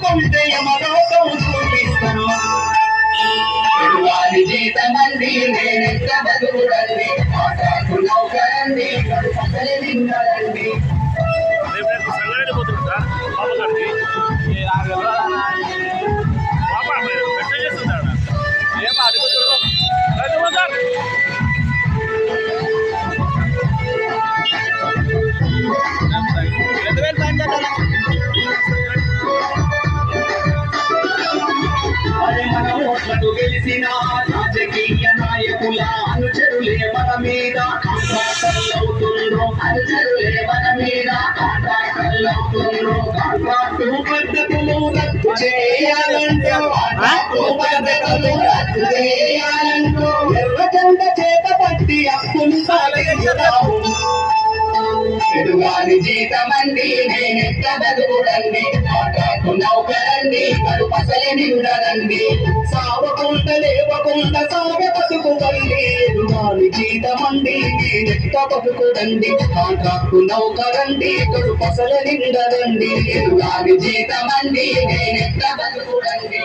నమ్ముకుంటే యమలోకం చూపిస్తాను వారి జీతమంది నేనెక్క బతుకుడండి ఆటాకు నౌకరండి పక్కనే నిండాలండి గెలిచిన రాజకీయ నాయకుల అనుచరులే మన మీద. కాంట్రాక్టర్లవుతుండ్రు అనుచరులే మన మీద. కాంట్రాక్టర్లవుతుండ్రు కాంట్రాక్టు పద్ధతులు రద్దు కాంట్రాక్టు పద్ధతులు రద్దు చేయాలంటూ చేత పట్టి అప్పులు సాగించరావు ఎదుగాని జీతమండి నేనెక్క బతుకుడండి ఆటాకు నౌకరండి కడుపసలి నిండదండి సావకుండా లేవకుండా సాగ బతుకుదండి ఎదురాని జీతమండి నేనెక్క బతుకుడండి కాంట్రాక్టు నౌకరండి కడు పసల నిండదండి. జీతమండి నేనెక్క బతుకుడండి